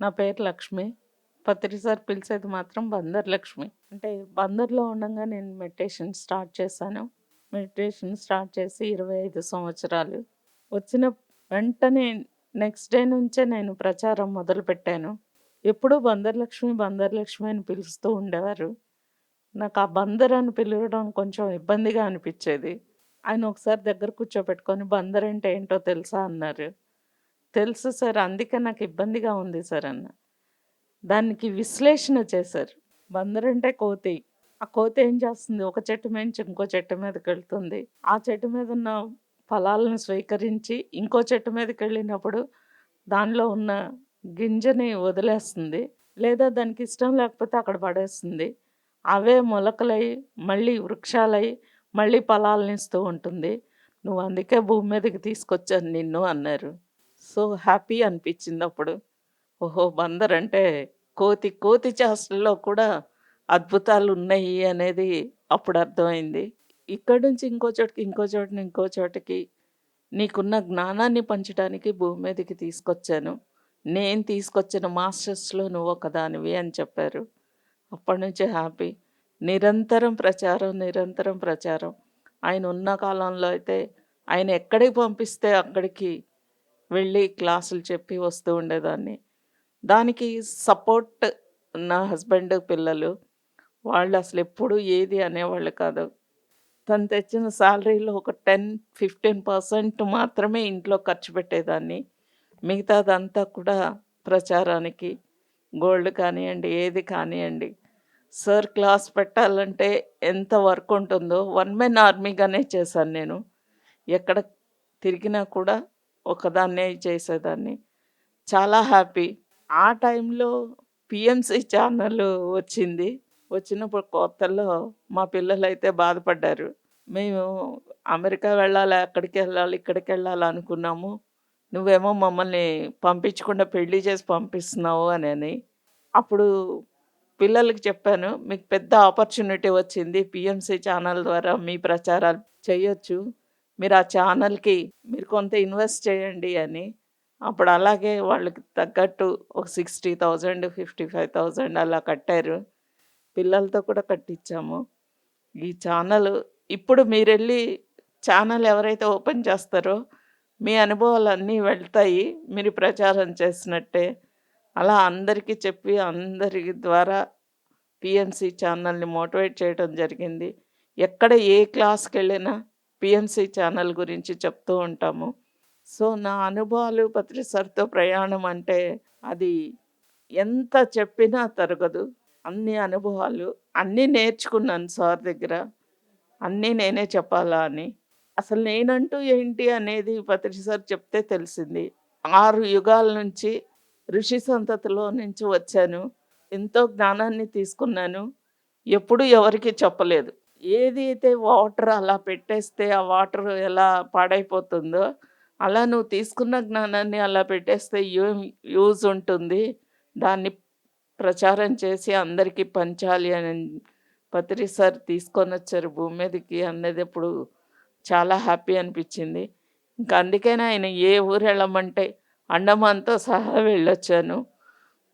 నా పేరు లక్ష్మి. పత్రిసారి పిలిచేది మాత్రం బందర్ లక్ష్మి. అంటే బందర్‌లో ఉండగా నేను మెడిటేషన్ స్టార్ట్ చేశాను. మెడిటేషన్ స్టార్ట్ చేసి 25 సంవత్సరాలు. వచ్చిన వెంటనే నెక్స్ట్ డే నుంచే నేను ప్రచారం మొదలుపెట్టాను. ఎప్పుడూ బందర్ లక్ష్మి, బందర్ లక్ష్మి అని పిలుస్తూ ఉండేవారు. నాకు ఆ బందర్ అని పిలవడం కొంచెం ఇబ్బందిగా అనిపించేది ఆయన ఒకసారి దగ్గర కూర్చోబెట్టుకొని బందర్ అంటే ఏంటో తెలుసా అన్నారు. తెలుసు సార్. అందుకే నాకు ఇబ్బందిగా ఉంది సార్ అన్న దానికి విశ్లేషణ చేశారు. బందరంటే కోతి. ఆ కోతి ఏం చేస్తుంది? ఒక చెట్టు నుంచి ఇంకో చెట్టు మీదకెళ్తుంది. ఆ చెట్టు మీద ఉన్న ఫలాలను స్వీకరించి ఇంకో చెట్టు మీదకెళ్ళినప్పుడు దానిలో ఉన్న గింజని వదిలేస్తుంది. లేదా దానికి ఇష్టం లేకపోతే అక్కడ పడేస్తుంది. అవే మొలకలై, మళ్ళీ వృక్షాలై, మళ్ళీ ఫలాలనిస్తూ ఉంటుంది. నువ్వు అందుకే భూమి మీదకి తీసుకొచ్చాను నిన్ను అన్నారు. సో హ్యాపీ అనిపించింది అప్పుడు ఓహో! బందర్ అంటే కోతి. కోతి చేష్టల్లో కూడా అద్భుతాలు ఉన్నాయి అనేది అప్పుడు అర్థమైంది. ఇక్కడ నుంచి ఇంకో చోటకి, ఇంకో చోట ఇంకో చోటకి నీకున్న జ్ఞానాన్ని పంచడానికి భూమి మీదకి తీసుకొచ్చాను. నేను తీసుకొచ్చిన మాస్టర్స్‌లో నువ్వు ఒకదానివి అని చెప్పారు. అప్పటినుంచి హ్యాపీ. నిరంతరం ప్రచారం, నిరంతరం ప్రచారం. ఆయన ఉన్న కాలంలో అయితే ఆయన ఎక్కడికి పంపిస్తే అక్కడికి వెళ్ళి క్లాసులు చెప్పి వస్తూ ఉండేదాన్ని. దానికి సపోర్ట్ నా హస్బెండ్, పిల్లలు. వాళ్ళు అసలు ఎప్పుడు ఏది అనేవాళ్ళు కాదు. తను తెచ్చిన సాలరీలో ఒక 10, 15% మాత్రమే ఇంట్లో ఖర్చు పెట్టేదాన్ని. మిగతాదంతా కూడా ప్రచారానికి. గోల్డ్ కానివ్వండి ఏది కానివ్వండి సార్ క్లాస్ పెట్టాలంటే ఎంత వర్క్ ఉంటుందో వన్ మెన్ ఆర్మీగానే చేశాను నేను. ఎక్కడ తిరిగినా కూడా ఒకదాన్నే చేసేదాన్ని. చాలా హ్యాపీ. ఆ టైంలో పిఎంసి ఛానల్ వచ్చింది. వచ్చినప్పుడు కొత్తలో మా పిల్లలైతే బాధపడ్డారు. మేము అమెరికా వెళ్ళాలి, ఎక్కడికి వెళ్ళాలి ఇక్కడికి వెళ్ళాలి అనుకున్నాము. నువ్వేమో మమ్మల్ని పంపించకుండా పెళ్ళి చేసి పంపిస్తున్నావు అని అప్పుడు పిల్లలకి చెప్పాను. మీకు పెద్ద ఆపర్చునిటీ వచ్చింది. పిఎంసి ఛానల్ ద్వారా మీ ప్రచారాలు చేయొచ్చు. మీరు ఆ ఛానల్‌కి మీరు కొంత ఇన్వెస్ట్ చేయండి అని. అప్పుడు అలాగే వాళ్ళకి తగ్గట్టు ఒక 60,000, 55,000 అలా కట్టారు. పిల్లలతో కూడా కట్టించాము. ఈ ఛానల్ ఇప్పుడు మీరెళ్ళి ఛానల్ ఎవరైతే ఓపెన్ చేస్తారో మీ అనుభవాలన్నీ వెళ్తాయి. మీరు ప్రచారం చేసినట్టే. అలా అందరికీ చెప్పి అందరి ద్వారా పీఎంసీ ఛానల్‌ని మోటివేట్ చేయడం జరిగింది. ఎక్కడ ఏ క్లాస్కి వెళ్ళినా పిఎంసి ఛానల్ గురించి చెప్తూ ఉంటాము. సో నా అనుభవాలు పత్రిసార్తో ప్రయాణం అంటే అది ఎంత చెప్పినా తరగదు. అన్ని అనుభవాలు అన్నీ నేర్చుకున్నాను సార్ దగ్గర. అన్నీ నేనే చెప్పాలా అని. అసలు నేనంటూ ఏంటి అనేది పత్రిక సార్ చెప్తే తెలిసింది. ఆరు యుగాల నుంచి ఋషి సంతతిలో నుంచి వచ్చాను. ఎంతో జ్ఞానాన్ని తీసుకున్నాను. ఎప్పుడు ఎవరికీ చెప్పలేదు. ఏదైతే వాటర్ అలా పెట్టేస్తే ఆ వాటర్ ఎలా పాడైపోతుందో, అలా నువ్వు తీసుకున్న జ్ఞానాన్ని అలా పెట్టేస్తే ఏం యూజ్ ఉంటుంది. దాన్ని ప్రచారం చేసి అందరికీ పంచాలి అని పత్రి సార్ తీసుకొనొచ్చారు భూమి మీదకి అన్నదప్పుడు చాలా హ్యాపీ అనిపించింది ఇంక అందుకనే ఆయన ఏ ఊరెళ్ళమంటే అండమాన్‌తో సహా వెళ్ళొచ్చాను.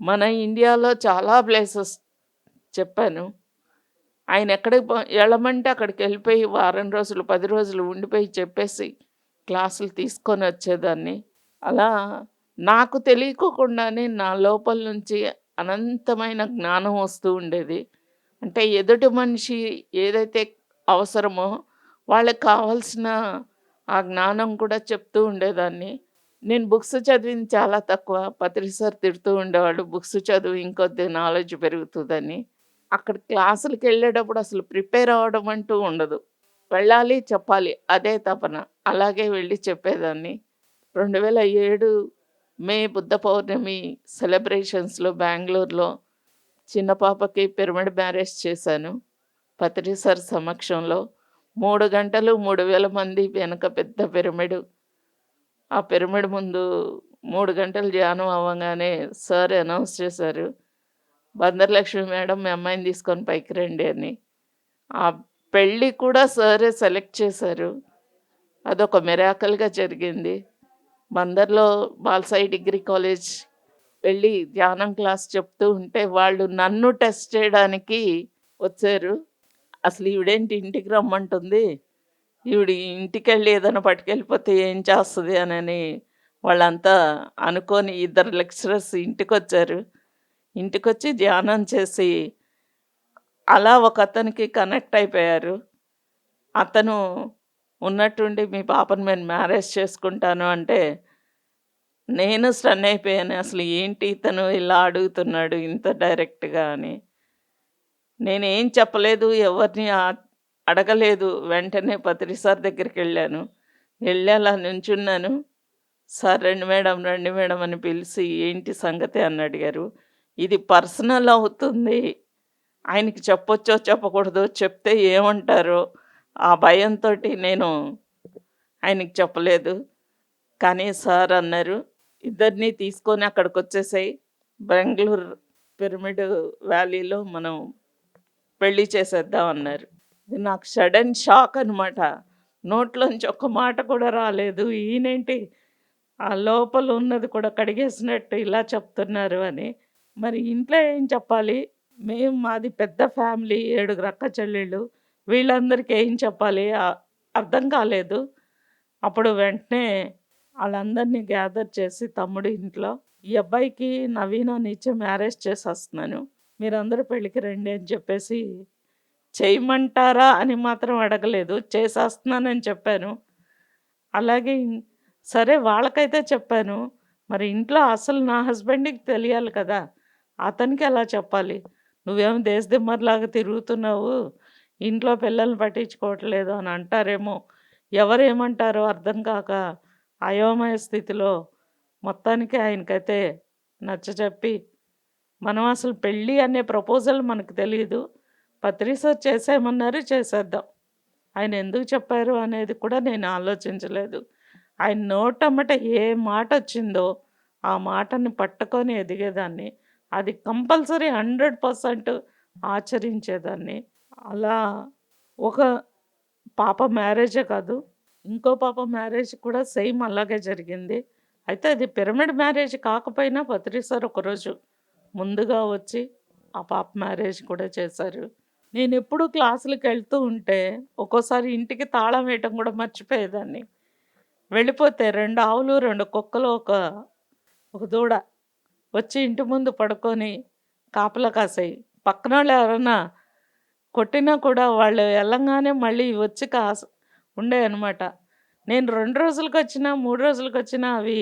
మన ఇండియాలో చాలా ప్లేసెస్ చెప్పాను. ఆయన ఎక్కడికి వెళ్ళమంటే అక్కడికి వెళ్ళిపోయి వారం రోజులు, పది రోజులు ఉండిపోయి చెప్పేసి క్లాసులు తీసుకొని వచ్చేదాన్ని అలా నాకు తెలియకోకుండానే నా లోపల నుంచి అనంతమైన జ్ఞానం వస్తూ ఉండేది. అంటే ఎదుటి మనిషి ఏదైతే అవసరమో వాళ్ళకి కావాల్సిన ఆ జ్ఞానం కూడా చెప్తూ ఉండేదాన్ని. నేను బుక్స్ చదివింది చాలా తక్కువ. పత్రిక సార్ తిడుతూ ఉండేవాళ్ళు. బుక్స్ చదువు ఇంకొద్ది నాలెడ్జ్ పెరుగుతుందని అక్కడ క్లాసులకెళ్ళేటప్పుడు అసలు ప్రిపేర్ అవ్వడం అంటూ ఉండదు. వెళ్ళాలి, చెప్పాలి అదే తపన. అలాగే వెళ్ళి చెప్పేదాన్ని. 2007 మే బుద్ధ పౌర్ణమి సెలబ్రేషన్స్‌లో బెంగళూరులో చిన్న పాపకి పిరమిడ్ మ్యారేజ్ చేశాను. పత్రి సార్ సమక్షంలో. మూడు గంటలు మూడు వేల మంది వెనక పెద్ద పిరమిడ్. ఆ పిరమిడ్ ముందు మూడు గంటలు ధ్యానం అవ్వగానే సార్ అనౌన్స్ చేశారు. బందర్లక్ష్మి మేడం మీ అమ్మాయిని తీసుకొని పైకి రండి అని. ఆ పెళ్ళి కూడా సరే సెలెక్ట్ చేశారు. అదొక మిరాకల్గా జరిగింది. బందర్‌లో బాలసాయి డిగ్రీ కాలేజ్ వెళ్ళి ధ్యానం క్లాస్ చెప్తూ ఉంటే వాళ్ళు నన్ను టెస్ట్ చేయడానికి వచ్చారు అసలు ఈవిడేంటి ఇంటికి రమ్మంటుంది ఈవిడ ఇంటికెళ్ళి ఏదైనా పట్టుకెళ్ళిపోతే ఏం చేస్తుంది అని వాళ్ళంతా అనుకొని ఇద్దరు లెక్చరర్స్ ఇంటికి వచ్చారు ఇంటికొచ్చి ధ్యానం చేసి అలా ఒక అతనికి కనెక్ట్ అయిపోయారు. అతను ఉన్నట్టుండి మీ పాపను నేను మ్యారేజ్ చేసుకుంటాను అంటే నేను స్టన్ అయిపోయాను. అసలు ఏంటి ఇతను ఇలా అడుగుతున్నాడు ఇంత డైరెక్ట్గా అని. నేనేం చెప్పలేదు ఎవరిని అడగలేదు. వెంటనే పత్రి సార్ దగ్గరికి వెళ్ళాను. వెళ్ళి అలా నుంచున్నాను. సార్ రండి మేడం రండి మేడం అని పిలిచి ఏంటి సంగతి అని అడిగారు. ఇది పర్సనల్ అవుతుంది. ఆయనకి చెప్పొచ్చో చెప్పకూడదో చెప్తే ఏమంటారో ఆ భయంతో నేను ఆయనకి చెప్పలేదు. కానీ సార్ అన్నారు ఇద్దరిని తీసుకొని అక్కడికి వచ్చేసాయి బెంగళూరు పిరమిడ్ వ్యాలీలో మనం పెళ్ళి చేసేద్దాం అన్నారు. ఇది నాకు సడన్ షాక్ అనమాట నోట్లోంచి ఒక్క మాట కూడా రాలేదు. ఈయనేంటి? ఆ లోపల ఉన్నది కూడా కడిగేసినట్టు ఇలా చెప్తున్నారు అని. మరి ఇంట్లో ఏం చెప్పాలి? మేము మాది పెద్ద ఫ్యామిలీ ఏడుగురు అక్క చెల్లెళ్ళు. వీళ్ళందరికీ ఏం చెప్పాలి? అర్థం కాలేదు. అప్పుడు వెంటనే వాళ్ళందరినీ గ్యాదర్ చేసి తమ్ముడు ఇంట్లో ఈ అబ్బాయికి నవీన ఇచ్చి మ్యారేజ్ చేసేస్తున్నాను. మీరందరూ పెళ్ళికి రండి అని చెప్పేసి చేయమంటారా అని మాత్రం అడగలేదు. చేసేస్తున్నానని చెప్పాను. అలాగే ఇన్- సరే వాళ్ళకైతే చెప్పాను. మరి ఇంట్లో అసలు నా హస్బెండ్కి తెలియాలి కదా. అతనికి ఎలా చెప్పాలి. నువ్వేం దేశదిమ్మర్లాగా తిరుగుతున్నావు ఇంట్లో పిల్లల్ని పట్టించుకోవట్లేదు అని అంటారేమో. ఎవరేమంటారో అర్థం కాక అయోమయ స్థితిలో మొత్తానికి ఆయనకైతే నచ్చ చెప్పి మనం అసలు పెళ్ళి అనే ప్రపోజల్ మనకు తెలియదు పత్రిసర్ చేసేయమన్నారు చేసేద్దాం. ఆయన ఎందుకు చెప్పారు అనేది కూడా నేను ఆలోచించలేదు. ఆయన నోటమ్మట ఏ మాట వచ్చిందో ఆ మాటని పట్టుకొని ఎదిగేదాన్ని. అది కంపల్సరీ హండ్రెడ్ పర్సెంట్ ఆచరించేదాన్ని. అలా ఒక పాప మ్యారేజే కాదు ఇంకో పాప మ్యారేజ్ కూడా సేమ్ అలాగే జరిగింది. అయితే అది పిరమిడ్ మ్యారేజ్ కాకపోయినా పత్రి సార్ ఒకరోజు ముందుగా వచ్చి ఆ పాప మ్యారేజ్ కూడా చేశారు. నేను ఎప్పుడు క్లాసులకు వెళ్తూ ఉంటే ఒక్కోసారి ఇంటికి తాళం వేయటం కూడా మర్చిపోయేదాన్ని. వెళ్ళిపోతే రెండు ఆవులు రెండు కుక్కలు ఒక ఒక దూడ వచ్చి ఇంటి ముందు పడుకొని కాపలా కాసాయి. పక్కన వాళ్ళు ఎవరన్నా కొట్టినా కూడా వాళ్ళు వెళ్ళంగానే మళ్ళీ వచ్చి కాస ఉండే అనమాట నేను రెండు రోజులకు వచ్చినా మూడు రోజులకు వచ్చినా అవి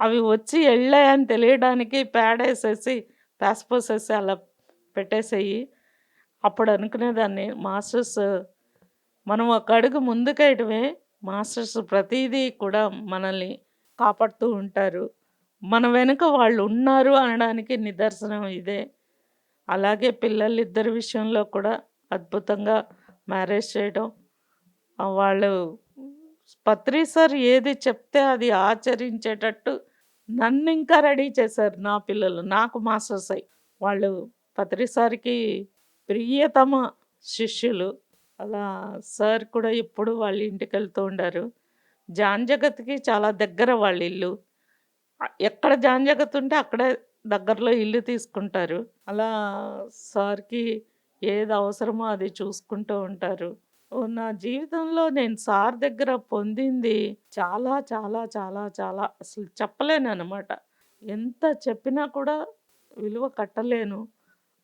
అవి వచ్చి వెళ్ళాయని తెలియడానికి పేడేసేసి పేసపోసేసి అలా పెట్టేసేయి. అప్పుడు అనుకునేదాన్ని మాస్టర్స్ మనం ఒక అడుగు ముందుకేయటమే మాస్టర్స్ ప్రతిదీ కూడా మనల్ని కాపాడుతూ ఉంటారు. మన వెనుక వాళ్ళు ఉన్నారు అనడానికి నిదర్శనం ఇదే. అలాగే పిల్లలిద్దరి విషయంలో కూడా అద్భుతంగా మ్యారేజ్ చేయడం. వాళ్ళు పత్రి సార్ ఏది చెప్తే అది ఆచరించేటట్టు నన్ను ఇంకా రెడీ చేశారు నా పిల్లలు నాకు మాస్టర్స్ అయ్యి. వాళ్ళు పత్రి సార్కి ప్రియతమ శిష్యులు. అలా సార్ కూడా ఎప్పుడు వాళ్ళ ఇంటికి వెళ్తూ ఉండారు. జాన్ జగత్కి చాలా దగ్గర వాళ్ళ ఇల్లు. ఎక్కడ జాన్ జాగ్రత్త ఉంటే అక్కడే దగ్గరలో ఇల్లు తీసుకుంటారు. అలా సార్కి ఏది అవసరమో అది చూసుకుంటూ ఉంటారు. నా జీవితంలో నేను సార్ దగ్గర పొందింది చాలా చాలా చాలా చాలా అసలు చెప్పలేను అనమాట ఎంత చెప్పినా కూడా విలువ కట్టలేను.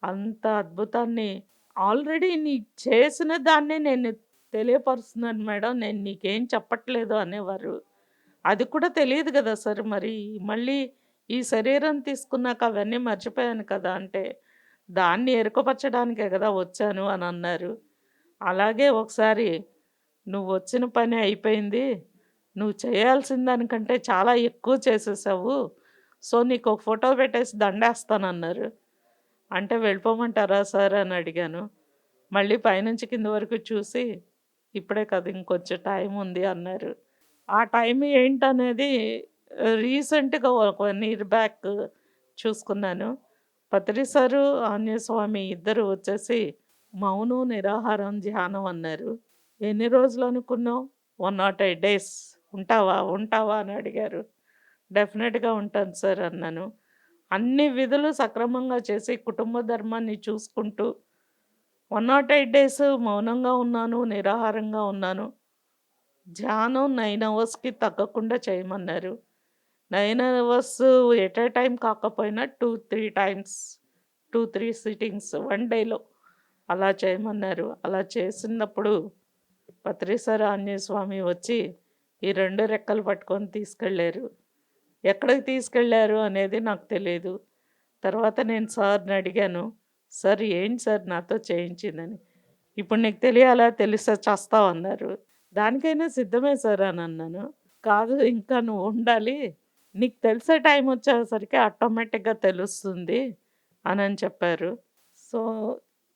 అంత అద్భుతాన్ని ఆల్రెడీ నీ చేసిన దాన్నే నేను తెలియపరుస్తున్నాను మేడం. నేను నీకేం చెప్పట్లేదు అనేవారు. అది కూడా తెలియదు కదా సార్. మరి మళ్ళీ ఈ శరీరం తీసుకున్నాక అవన్నీ మర్చిపోయాను కదా అంటే దాన్ని ఎరుకపరచడానికే కదా వచ్చాను అని అన్నారు. అలాగే ఒకసారి నువ్వు వచ్చిన పని అయిపోయింది నువ్వు చేయాల్సిన దానికంటే చాలా ఎక్కువ చేసేసావు సో నీకు ఒక ఫోటో పెట్టేసి దండేస్తానన్నారు అంటే వెళ్ళిపోమంటారా సార్ అని అడిగాను. మళ్ళీ పైనుంచి కింద వరకు చూసి ఇప్పుడే కదా ఇంకొంచెం టైం ఉంది అన్నారు. ఆ టైం ఏంటనేది రీసెంట్గా ఒక వన్ ఇయర్ బ్యాక్ చూసుకున్నాను. పత్రిసారు ఆంజనేయస్వామి ఇద్దరు వచ్చేసి మౌనం నిరాహారం ధ్యానం అన్నారు. ఎన్ని రోజులు అనుకున్నావు? One not eight days. ఉంటావా? ఉంటావా? అని అడిగారు. డెఫినెట్గా ఉంటాను సార్ అన్నాను. అన్ని విధులు సక్రమంగా చేసి కుటుంబ ధర్మాన్ని చూసుకుంటూ వన్ నాట్ ఎయిట్ డేస్ మౌనంగా ఉన్నాను నిరాహారంగా ఉన్నాను. ధ్యానం నైన్ అవర్స్కి తగ్గకుండా చేయమన్నారు. Nine hours at a time కాకపోయినా two three times two three sittings one డేలో అలా చేయమన్నారు. అలా చేసినప్పుడు పత్రిసర ఆంజనేయ స్వామి వచ్చి ఈ రెండు రెక్కలు పట్టుకొని తీసుకెళ్ళారు. ఎక్కడికి తీసుకెళ్ళారు అనేది నాకు తెలియదు తర్వాత నేను సార్ని అడిగాను సార్ ఏంటి సార్ నాతో చేయించిందని? ఇప్పుడు నీకు తెలియాలా? తెలుసా? చేస్తావు అన్నారు దానికైనా సిద్ధమే సార్ అని అన్నాను. కాదు ఇంకా నువ్వు ఉండాలి. నీకు తెలిసే టైం వచ్చేసరికి ఆటోమేటిక్గా తెలుస్తుంది అని అని చెప్పారు. సో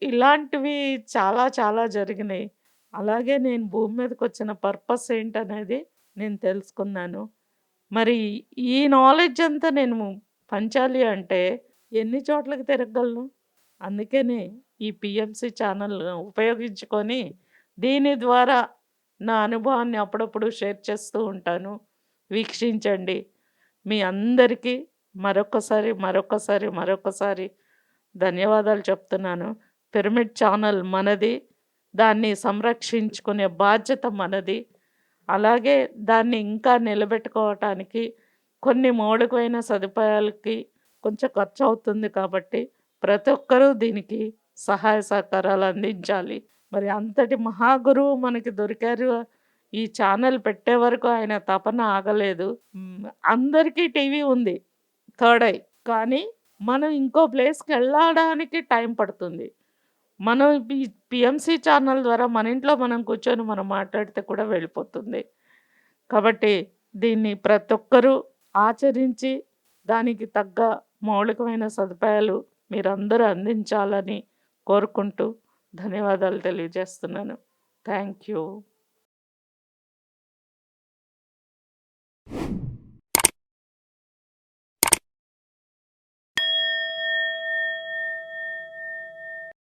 ఇలాంటివి చాలా చాలా జరిగినాయి. అలాగే నేను భూమి మీదకి వచ్చిన పర్పస్ ఏంటనేది నేను తెలుసుకున్నాను. మరి ఈ నాలెడ్జ్ అంతా నేను పంచాలి అంటే ఎన్ని చోట్లకి తిరగలను అందుకని ఈ పిఎంసి ఛానల్ ఉపయోగించుకొని దీని ద్వారా నా అనుభవాన్ని అప్పుడప్పుడు షేర్ చేస్తూ ఉంటాను. వీక్షించండి. మీ అందరికీ మరొకసారి మరొకసారి మరొకసారి ధన్యవాదాలు చెప్తున్నాను. పిరమిడ్ ఛానల్ మనది. దాన్ని సంరక్షించుకునే బాధ్యత మనది. అలాగే దాన్ని ఇంకా నిలబెట్టుకోవటానికి కొన్ని మౌలికమైన సదుపాయాలకి కొంచెం ఖర్చు అవుతుంది కాబట్టి ప్రతి ఒక్కరూ దీనికి సహాయ సహకారాలు అందించాలి. మరి అంతటి మహాగురువు మనకి దొరికారు. ఈ ఛానల్ పెట్టే వరకు ఆయన తపన ఆగలేదు. మ్, అందరికీ టీవీ ఉంది థర్డ్ ఐ. కానీ మనం ఇంకో ప్లేస్కి వెళ్ళడానికి టైం పడుతుంది. మనం ఈ పిఎంసి ఛానల్ ద్వారా మన ఇంట్లో మనం కూర్చొని మనం మాట్లాడితే కూడా వెళ్ళిపోతుంది. కాబట్టి దీన్ని ప్రతి ఒక్కరూ ఆచరించి దానికి తగ్గ మౌలికమైన సదుపాయాలు మీరందరూ అందించాలని కోరుకుంటూ ధన్యవాదాలు తెలియజేస్తున్నాను. Thank you.